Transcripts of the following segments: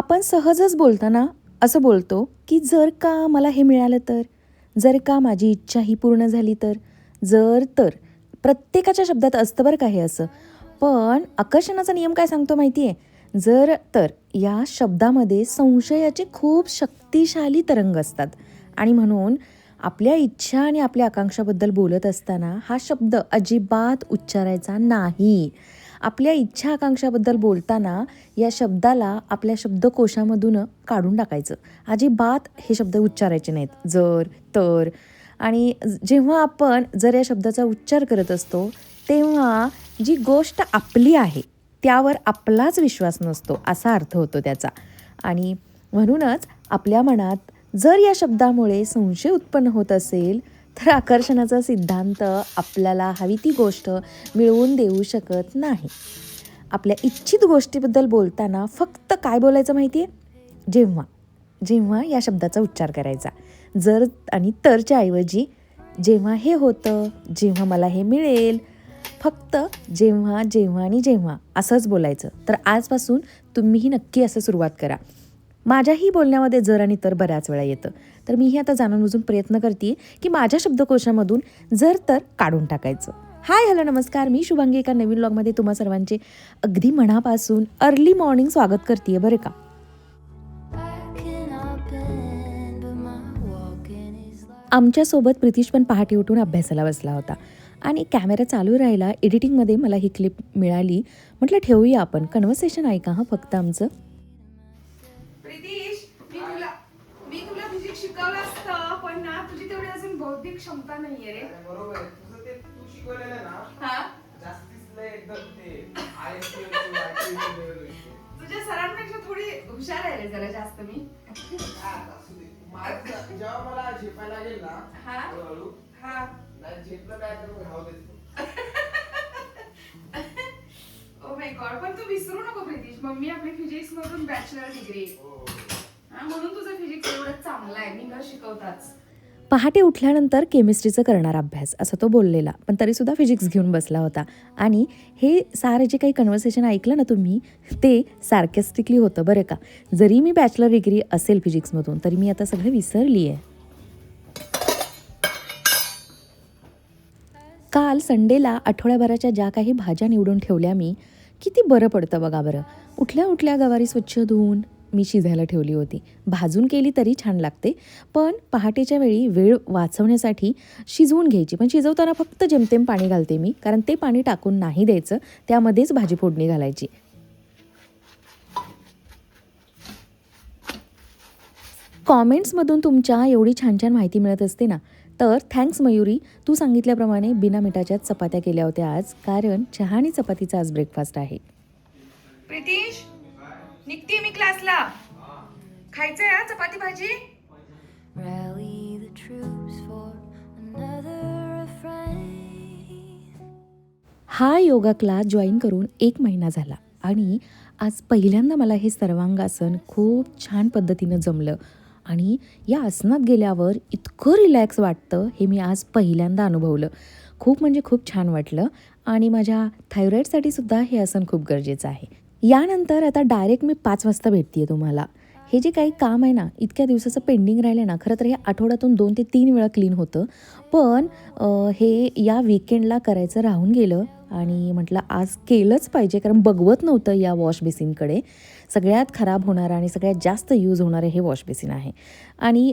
आपण सहजच बोलताना असं बोलतो की जर का मला हे मिळालं तर जर का माझी इच्छा ही पूर्ण झाली तर जर तर. प्रत्येकाच्या शब्दात असतं बरं का हे असं. पण आकर्षणाचा नियम काय सांगतो माहिती आहे जर तर या शब्दामध्ये संशयाचे खूप शक्तिशाली तरंग असतात. आणि म्हणून आपल्या इच्छा आणि आपल्या आकांक्षाबद्दल बोलत असताना हा शब्द अजिबात उच्चारायचा नाही. आपल्या इच्छा आकांक्षाबद्दल बोलताना या शब्दाला आपल्या शब्दकोशामधून काढून टाकायचं. अजिबात हे शब्द उच्चारायचे नाहीत. जर तर. आणि जेव्हा आपण जर या शब्दाचा उच्चार करत असतो तेव्हा जी गोष्ट आपली आहे त्यावर आपलाच विश्वास नसतो असा अर्थ होतो त्याचा. आणि म्हणूनच आपल्या मनात जर या शब्दामुळे संशय उत्पन्न होत असेल तर आकर्षणाचा सिद्धांत आपल्याला हवी ती गोष्ट मिळवून देऊ शकत नाही. आपल्या इच्छित गोष्टीबद्दल बोलताना फक्त काय बोलायचं माहिती आहे जेव्हा जेव्हा या शब्दाचा उच्चार करायचा. जर आणि तरच्या ऐवजी जेव्हा हे होतं जेव्हा मला हे मिळेल फक्त जेव्हा जेव्हा आणि जेव्हा असंच बोलायचं. तर आजपासून तुम्हीही नक्की असं सुरुवात करा. माझ्याही बोलण्यामध्ये जर आणि तर बऱ्याच वेळा येतं. तर मीही आता जाणून बुजून प्रयत्न करते की माझ्या शब्दकोशामधून जर तर काढून टाकायचं. हाय हॅलो नमस्कार. मी शुभांगी एका नवीन ब्लॉगमध्ये तुम्हा सर्वांचे अगदी मनापासून अर्ली मॉर्निंग स्वागत करते बरं का? आमच्यासोबत प्रितीश पण पहाटे उठून अभ्यासाला बसला होता. आणि कॅमेरा चालू राहिला एडिटिंगमध्ये मला ही क्लिप मिळाली. म्हटलं ठेवूया आपण. कन्व्हर्सेशन ऐका हा फक्त आमचं. प्रितीश मी तुला मी तुला फिजिक्स शिकवलं असतं पण ना तुझी तेवढी अजून बौद्धिक क्षमता नाहीये रे. अरे बरोबर आहे. तुझं ते तू शिकवलेलं ना हा? जास्तीच लय एकदम ते आय तुझ्या सरांपेक्षा थोडी हुशार आहे रे जरा जास्त मी. जेव्हा मला झेपायला लागेल ना हा? हळूहळू हा. नाही झेपलं काय तर मग राहू दे. माय गॉड पण तू विसरू नको प्रितीश. मम्मी आपली फिजिक्स मधून बॅचलर डिग्री हो. म्हणून तुझं फिजिक्स एवढं चांगलं आहे. मी न शिकवताच. पहाटे उठल्यानंतर केमिस्ट्रीचं करणार अभ्यास असं तो बोललेला. पण तरीसुद्धा फिजिक्स घेऊन बसला होता. आणि हे सारं जे काही कन्व्हर्सेशन ऐकलं ना तुम्ही ते सार्केस्टिकली होतं बरं का. जरी मी बॅचलर डिग्री असेल फिजिक्समधून तरी मी आता सगळं विसरली आहे काल संडेला आठवड्याभराच्या ज्या काही भाज्या निवडून ठेवल्या मी किती बरं पडतं बघा बरं. उठल्या उठल्या गवारी स्वच्छ धुवून मी शिजायला ठेवली होती. भाजून केली तरी छान लागते. पण पहाटेच्या वेळी वेळ वाचवण्यासाठी शिजवून घ्यायची. पण शिजवताना फक्त जेमतेम पाणी घालते मी. कारण ते पाणी टाकून नाही द्यायचं. त्यामध्येच भाजी फोडणी घालायची. कॉमेंट्समधून तुमच्या एवढी छान छान माहिती मिळत असते ना. तर थँक्स मयुरी तू सांगितल्याप्रमाणे बिना मिठाच्या चपात्या केल्या होत्या आज कारण चहा आणि चपातीचा आज ब्रेकफास्ट आहे. प्रितीश निघते मी क्लासला. खायचंय हा चपाती भाजी? Rally the troops for another refrain. हा योगा क्लास जॉईन करून एक महिना झाला आणि आज पहिल्यांदा मला हे सर्वांगासन खूप छान पद्धतीनं जमलं. आणि या आसनात गेल्यावर इतकं रिलॅक्स वाटतं हे मी आज पहिल्यांदा अनुभवलं. खूप म्हणजे खूप छान वाटलं आणि माझ्या थायरॉईडसाठी सुद्धा हे आसन खूप गरजेचं आहे. यानंतर आता डायरेक्ट मी पाच वाजता भेटते तुम्हाला. हे जे काही काम आहे ना इतक्या दिवसाचं पेंडिंग राहिलं ना खरं तर हे आठवड्यातून दोन ते तीन वेळा क्लीन होतं. पण हे या विकेंडला करायचं राहून गेलं आणि म्हटलं आज केलंच पाहिजे कारण बघवत नव्हतं या वॉश बेसिनकडे. सगळ्यात खराब होणारं आणि सगळ्यात जास्त यूज होणारं हे वॉश बेसिन आहे. आणि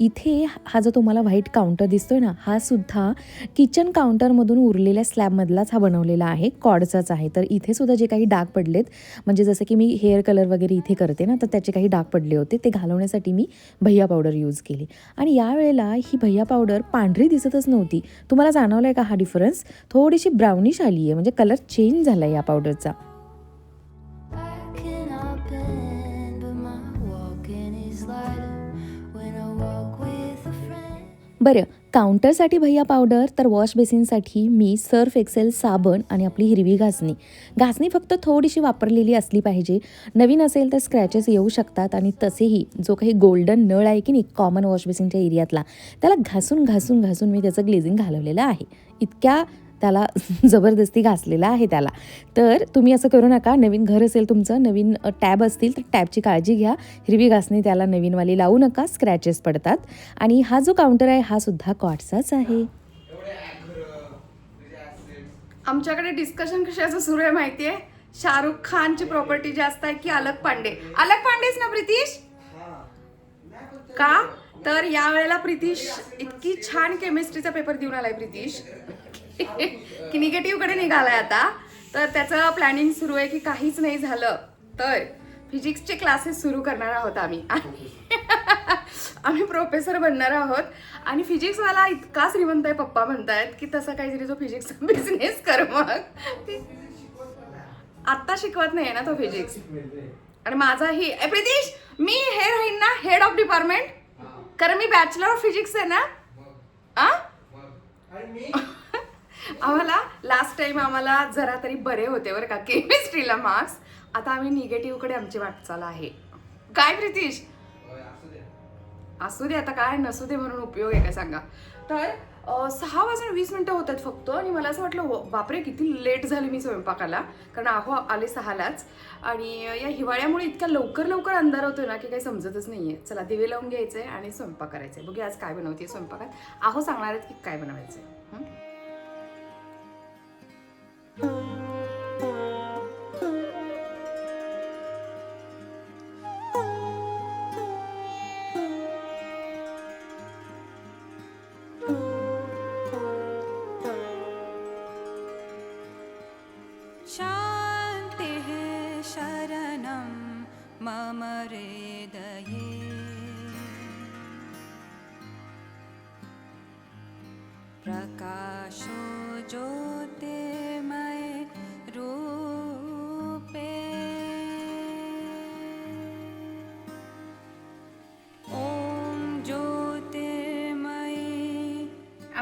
इथे हा जो तुम्हाला व्हाईट काउंटर दिसतोय ना हा सुद्धा किचन काउंटरमधून उरलेल्या स्लॅबमधलाच हा बनवलेला आहे कॉडचाच आहे. तर इथे सुद्धा जे काही डाग पडलेत म्हणजे जसं की मी हेअर कलर वगैरे इथे करते ना तर त्याचे काही डाग पडले होते ते घालवण्यासाठी मी भैया पावडर यूज केली. आणि यावेळेला ही भैया पावडर पांढरी दिसतच नव्हती. तुम्हाला जाणवलं आहे का हा डिफरन्स थोडीशी ब्राउनिश आली आहे म्हणजे कलर चेंज झाला आहे या पावडरचा बरं काउंटरसाठी भैया पावडर तर वॉश बेसिनसाठी मी सर्फ एक्सेल साबण आणि आपली हिरवी घासणी. घासणी फक्त थोडीशी वापरलेली असली पाहिजे. नवीन असेल तर स्क्रॅचेस येऊ शकतात आणि तसेही जो काही गोल्डन नळ आहे की नाही कॉमन वॉश बेसिनच्या एरियातला त्याला घासून घासून घासून मी त्याचं ग्लेझिंग घालवलेलं आहे. इतक्या त्याला जबरदस्ती घासलेला आहे त्याला. तर तुम्ही असं करू नका नवीन घर असेल तुमचं नवीन टॅब असतील तर टॅबची काळजी घ्या. हिरवी घासणी त्याला नवीनवाली लावू नका स्क्रॅचेस पडतात. आणि हा जो काउंटर आहे हा सुद्धा कॉटचाच आहे. आमच्याकडे डिस्कशन कशाचं सुरू आहे माहितीये? शाहरुख खानची प्रॉपर्टी जास्त आहे की अलक पांडे? अलक पांडेच ना प्रितीश? का? तर या वेळेला प्रितीश इतकी छान केमिस्ट्रीचा पेपर देऊन आलाय प्रितीश. की निगेटिव्हकडे निघालाय आता. तर त्याचं प्लॅनिंग सुरू आहे की काहीच नाही झालं तर फिजिक्सचे क्लासेस सुरू करणार आहोत आम्ही. आम्ही प्रोफेसर बनणार आहोत. आणि फिजिक्सवाला इतका श्रीमंत आहे पप्पा म्हणतायत की तसं काहीतरी जो फिजिक्सचा बिझनेस कर मग. आत्ता शिकवत नाही ना तो फिजिक्स आणि माझाही प्रितीश मी हे राहीन ना हेड ऑफ डिपार्टमेंट कारण मी बॅचलर ऑफ फिजिक्स आहे ना. आ? आम्हाला लास्ट टाइम आम्हाला जरा तरी बरे होते बरं का केमिस्ट्रीला मार्क्स आता आम्ही निगेटिव्हकडे आमची वाटचाल आहे. काय प्रितीश? असू दे. असू दे आता काय नसू दे म्हणून उपयोग आहे का सांगा. तर सहा वाजून वीस मिनिटं होत आहेत फक्त आणि मला असं वाटलं "व- बापरे किती लेट झाली मी स्वयंपाकाला. कारण आहो आले सहालाच आणि या हिवाळ्यामुळे इतक्या लवकर लवकर अंधार होतोय ना की काही समजतच नाहीये. चला दिवे लावून घ्यायचे आणि स्वयंपाक करायचे. बघूया आज काय बनवते स्वयंपाकात. आहो सांगणार आहेत की काय बनवायचंय. Oh.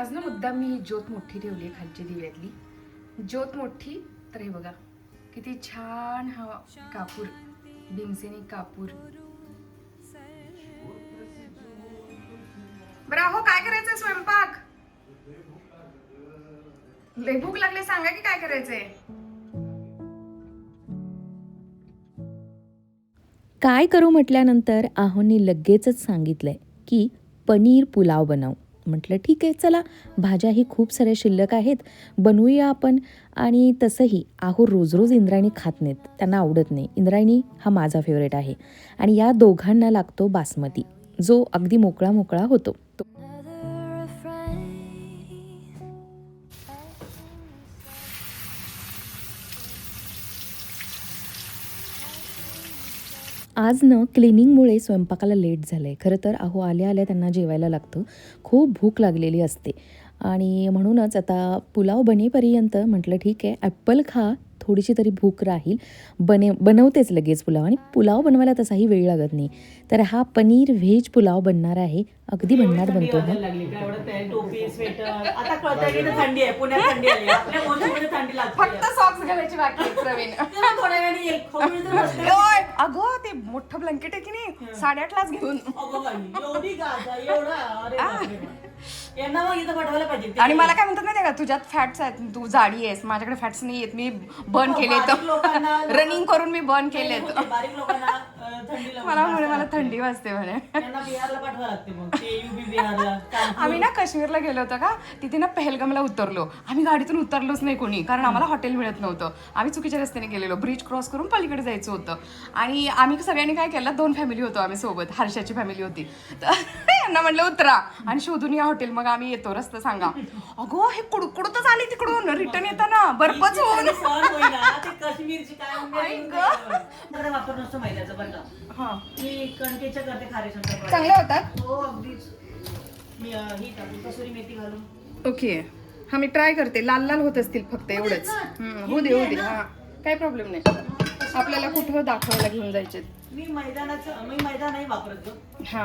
आज ना मुद्दा मी ज्योत मोठी ठेवली आहे खालची दिव्यातली. ज्योत मोठी तर हे बघा किती छान हा कापूर भीमसेनी कापूर. बरं अहो काय करायचंय स्वयंपाक? लय भूक लागली सांगा की काय करायचंय? काय करू म्हटल्यानंतर आहोंनी लगेचच सांगितलंय की पनीर पुलाव बनव. म्हटलं ठीक आहे चला. भाज्याही खूप साऱ्या शिल्लक आहेत. बनवूया आपण. आणि तसंही आहो रोज रोज इंद्रायणी खात नाहीत. त्यांना आवडत नाही. इंद्रायणी हा माझा फेवरेट आहे. आणि या दोघांना लागतो बासमती जो अगदी मोकळा मोकळा होतो. आज न क्लिनिंगमुळे स्वयंपाकाला लेट झालं आहे खरं तर अहो आल्या आल्या त्यांना जेवायला लागतं. खूप भूक लागलेली असते. आणि म्हणूनच आता पुलाव बनेपर्यंत म्हटलं ठीक आहे ॲप्पल खा थोडीशी तरी भूक राहील. बने बनवतेच लगेच पुलाव आणि पुलाव बनवायला तसाही वेळ लागत नाही. तर हा पनीर व्हेज पुलाव बनणार आहे. अगदी भन्नाट थंडी बनतो हा. थंडी अगं ते मोठं ब्लँकेट आहे की नाही? साडेआठलाच घेऊन अगं बाई एवढी गाजा एवढा अरे बापरे बाप. यांना मग इथं पाठवायला पाहिजे आणि मला काय म्हणतात माहितीये का? तुझ्यात फॅट्स आहेत तू जाडी आहेस माझ्याकडे फॅट्स नाही आहेत मी बर्न केले बारीक लोकांना- रनिंग करून मी बर्न केले होते, बारीक लोकांना अं, थंडी लागून मला म्हणे मला थंडी वाजते म्हणे. त्यांना बिहारला पाठवावं लागते मग ते युपी बिहारला कानपूर. आम्ही ना काश्मीरला गेलो होतो का? तिथे ना पहलगामला उतरलो. आम्ही गाडीतून उतरलोच नाही कोणी कारण आम्हाला हॉटेल मिळत नव्हतं. आम्ही चुकीच्या रस्त्याने गेलेलो ब्रिज क्रॉस करून पलीकडे जायचं होतं. आणि आम्ही सगळ्यांनी काय केलं दोन फॅमिली होतो आम्ही सोबत हर्षाची फॅमिली होती. तर यांना म्हणलं उतरा. आणि शोधून या हॉटेल मग आम्ही येतो रस्ता सांगा. अगो हे कुडकुडतच आली तिकडून. रिटर्न येताना. बर्फच होऊन. काश्मीरची काय आई उमेद गं. त्याचा वापर नसतो मैद्याचा बरं का? हा. मी कणकेच्या करते खारे शंकरपाळे. चांगले होतात? हो ही ओके. हा मी ट्राय करते. लाल लाल होत असतील फक्त एवढंच. होऊ दे होऊ दे. हा. काही प्रॉब्लेम नाही. आपल्याला कुठं दाखवायला घेऊन जायचे मी मैदानाचं मी मैदा नाही वापरत गं. हा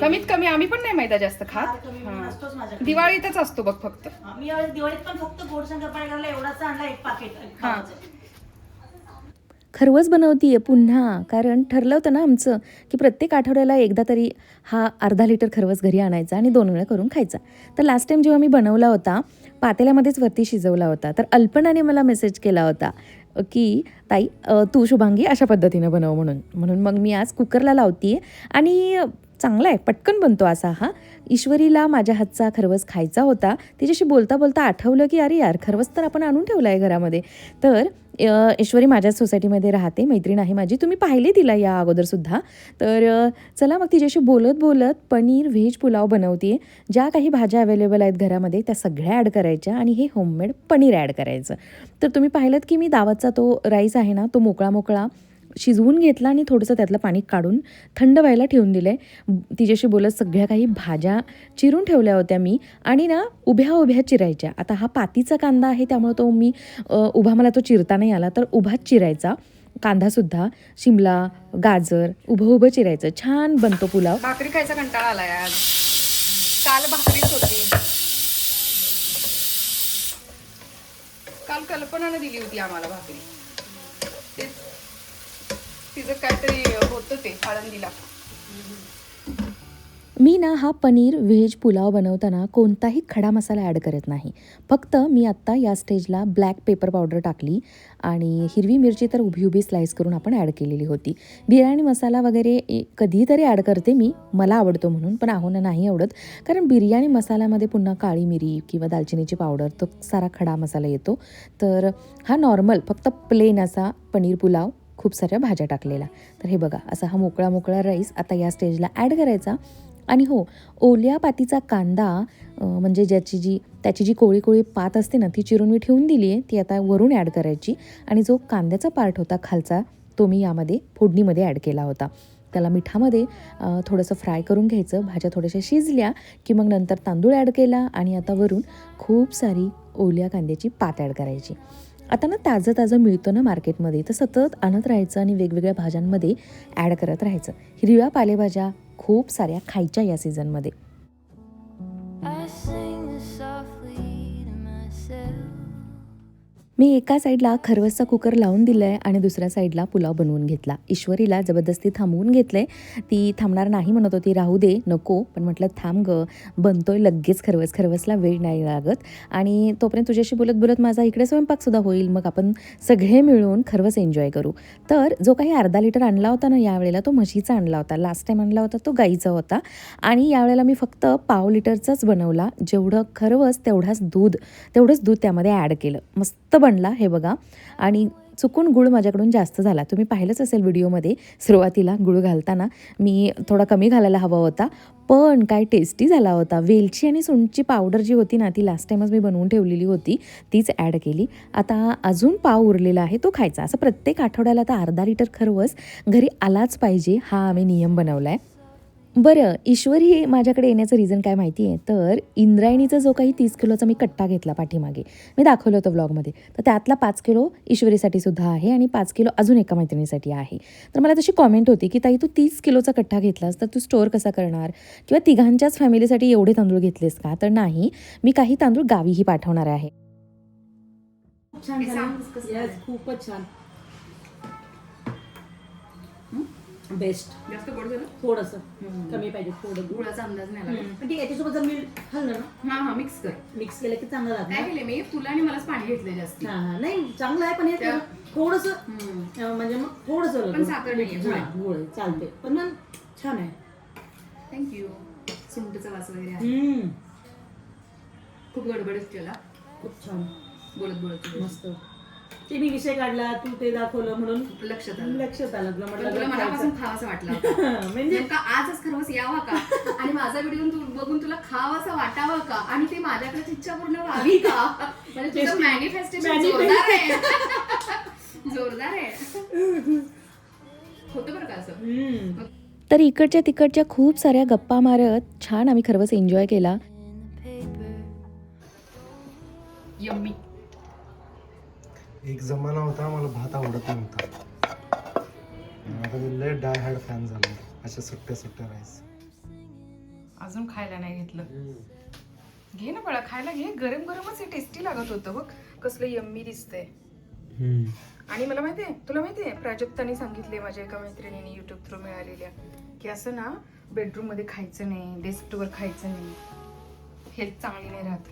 कमीत कमी आम्ही पण नाही मैदा जास्त फार खात कमी हा. नसतोच माझ्याकडे दिवाळीतच असतो बघ फक्त हा, मी यावेळेस दिवाळीत पण फक्त गोड शंकरपाळे घालला एवढाच आणला एक पाकिट हा. खरवस आहे पुन्हा. कारण ठरलं होतं ना आमचं की प्रत्येक आठवड्याला एकदा तरी हा अर्धा लिटर खरवस घरी आणायचा आणि दोन वेळा करून खायचा. तर लास्ट टाईम जेव्हा मी बनवला होता पातेल्यामध्येच वरती शिजवला होता. तर अल्पनाने मला मेसेज केला होता की ताई तू शुभांगी अशा पद्धतीनं बनव म्हणून. म्हणून मग मी आज कुकरला लावतीये. आणि चांगला आहे पटकन बनतो असा हा. ईश्वरीला माझ्या हातचा खरवस खायचा होता. तिच्याशी बोलता बोलता आठवलं की अरे यार खरवस तर आपण आणून ठेवला आहे घरामध्ये. तर ईश्वरी माझ्याच सोसायटीमध्ये राहते मैत्रीण आहे माझी. तुम्ही पाहिले तिला या अगोदरसुद्धा तर चला मग तिच्याशी बोलत बोलत पनीर व्हेज पुलाव बनवते ज्या काही भाज्या अवेलेबल आहेत घरामध्ये त्या सगळ्या ॲड करायच्या आणि हे होममेड पनीर ॲड करायचं. तर तुम्ही पाहिलं की मी दावतचा तो राईस आहे ना तो मोकळा मोकळा शिजवून घेतला आणि थोडंसं त्यातलं पाणी काढून थंड व्हायला ठेवून दिलं आहे तिच्याशी बोलत सगळ्या काही भाज्या चिरून ठेवल्या होत्या मी आणि ना उभ्या उभ्या चिरायच्या. आता हा पातीचा कांदा आहे त्यामुळे तो मी उभा मला तो चिरता नाही आला तर उभाच चिरायचा. कांदासुद्धा शिमला गाजर उभं उभं चिरायचं. छान बनतो पुलाव. भाकरी खायचा कंटाळा आला आज. काल भाकरीच होती. काल कल्पनानं दिली होती आम्हाला भाकरी. तिचं काहीतरी होतं ते आळंदीला. मी ना हा पनीर व्हेज पुलाव बनवताना कोणताही खडा मसाला ॲड करत नाही. फक्त मी आत्ता या स्टेजला ब्लॅक पेपर पावडर टाकली आणि हिरवी मिरची तर उभी उभी स्लाईस करून आपण ॲड केलेली होती. बिर्याणी मसाला वगैरे ए- कधीतरी ॲड करते मी मला आवडतो म्हणून पण आहोनं नाही आवडत. कारण बिर्याणी मसाल्यामध्ये पुन्हा काळी मिरी किंवा दालचिनीची पावडर तो सारा खडा मसाला येतो. तर हा नॉर्मल फक्त प्लेन असा पनीर पुलाव खूप साऱ्या भाज्या टाकलेला तर हे बघा असा हा मोकळा मोकळा राईस आता या स्टेजला ॲड करायचा. आणि हो ओल्या पातीचा कांदा म्हणजे ज्याची जी त्याची जी कोळी कोळी पात असते ना ती चिरून मी ठेवून दिली आहे. ती आता वरून ॲड करायची. आणि जो कांद्याचा पार्ट होता खालचा तो मी यामध्ये फोडणीमध्ये ॲड केला होता. त्याला मिठामध्ये थोडंसं फ्राय करून घ्यायचं. भाज्या थोड्याशा शिजल्या की मग नंतर तांदूळ ॲड केला आणि आता वरून खूप सारी ओल्या कांद्याची पात ॲड करायची. आता ना ताजं ताजं मिळतं ना मार्केटमध्ये. तर सतत आणत राहायचं आणि वेगवेगळ्या भाज्यांमध्ये ॲड करत राहायचं. हिरव्या पालेभाज्या खूप साऱ्या खायच्या या सीझनमध्ये. मी एका साईडला खरवसचा कुकर लावून दिला आहे आणि दुसऱ्या साईडला पुलाव बनवून घेतला. ईश्वरीला जबरदस्ती थांबवून घेतलंय. ती थांबणार नाही म्हणत होती. राहू दे नको. पण म्हटलं थांब ग. बनतोय लगेच खरवस. खरवसला वेळ नाही लागत. आणि तोपर्यंत तुझ्याशी बोलत बोलत माझा इकडे स्वयंपाकसुद्धा होईल. मग आपण सगळे मिळून खरवस एन्जॉय करू. तर जो काही अर्धा लिटर आणला होता ना यावेळेला तो म्हशीचा आणला होता. लास्ट टाईम आणला होता तो गाईचा होता. आणि यावेळेला मी फक्त पाव लिटरचाच बनवला. जेवढं खरवस तेवढाच दूध. तेवढंच दूध त्यामध्ये ॲड केलं. मस्त बनला हे बघा. आणि चुकून गुळ माझ्याकडून जास्त झाला. तुम्ही पाहिलंच असेल व्हिडिओमध्ये सुरुवातीला गुळ घालताना. मी थोडा कमी घालायला हवा होता. पण काय टेस्टी झाला होता. वेलची आणि सुंठची पावडर जी होती ना ती लास्ट टाईमच मी बनवून ठेवलेली होती. तीच ॲड केली. आता अजून पाव उरलेला आहे तो खायचा. असं प्रत्येक आठवड्याला आता अर्धा लिटर खरवस घरी आलाच पाहिजे. हा आम्ही नियम बनवला आहे बरं ईश्वरी माझ्याकडे येण्याचं रिझन काय माहिती आहे तर इंद्रायणीचा जो काही तीस किलोचा मी कट्टा घेतला पाठीमागे मी दाखवलं होतं व्लॉगमध्ये तर त्यातला पाच किलो ईश्वरीसाठी सुद्धा आहे आणि पाच किलो अजून एका मैत्रिणीसाठी आहे. तर मला तशी कॉमेंट होती की ताई तू तीस किलोचा कट्टा घेतलास तर तू स्टोअर कसा करणार? किंवा तिघांच्याच फॅमिलीसाठी एवढे तांदूळ घेतलेस का? तर नाही मी काही तांदूळ गावीही पाठवणार आहे? खूपच छान. बेस्ट. जास्त गोड झालं? थोडस. कमी पाहिजे थोडं गुळ गुळाचा अंदाज नाही लागला पण ठीक आहे याच्यासोबत जर मी खाल्लं ना? हा हा मिक्स कर. मिक्स केलं की चांगलं काय लागतं केले मी? तुला आणि मलाच पाणी घेतलं जास्त. हा हा. नाही चांगलं आहे पण हे त्या- थोडस म्हणजे मग थोडस पण साखर नाहीये, गुळ आहे. गुळ आहे, चालते पण मग छान आहे. थँक्यू सुंठचा वास वगैरे आहे. हम्म, खूप गडबडच केला. खूप छान. बोलत बोलत. मस्त. ते मी विषय काढला तू ते दाखवलं म्हणून लक्षात आलं लक्षात आलं तुला म्हटलं तुला मनापासून. खावासा वाटला. म्हणजे नेमका आजच खरवस यावा का आणि माझा व्हिडिओ तू बघून तुला खावासा वाटावं का आणि ते माझ्याकडे इच्छा पूर्ण व्हावी का म्हणजे तुझं. मॅनिफेस्टेशन जोरदार आहे जोरदार आहे होतं बरं का असं. तर इकडच्या तिकडच्या खूप साऱ्या गप्पा मारत छान आम्ही खरवस एन्जॉय केला. यम्मी एक जमाना होता मला भात आवडत नव्हता. आता मी लय डाय हार्ड फॅन झालो. अशा सुट्ट्या सुट्ट्या राईस अजून खायला नाही घेतलं. घे ना बळा खायला घे. गरम गरमच हे टेस्टी लागत होतं बघ. कसलं यम्मी दिसतंय. आणि मला माहिती आहे तुला माहिती आहे प्राजक्ताने सांगितले माझ्या एका मैत्रिणीने युट्यूब थ्रू मिळालेल्या की असं ना बेडरूममध्ये खायचं नाही डेस्कवर खायचं नाही. हेल्थ चांगली नाही राहत.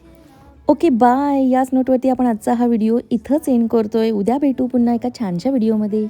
Okay bye. याच नोटवरती आपण आजचा हा व्हिडिओ इथंच एंड करतोय. उद्या भेटू पुन्हा एका छानशा व्हिडिओमध्ये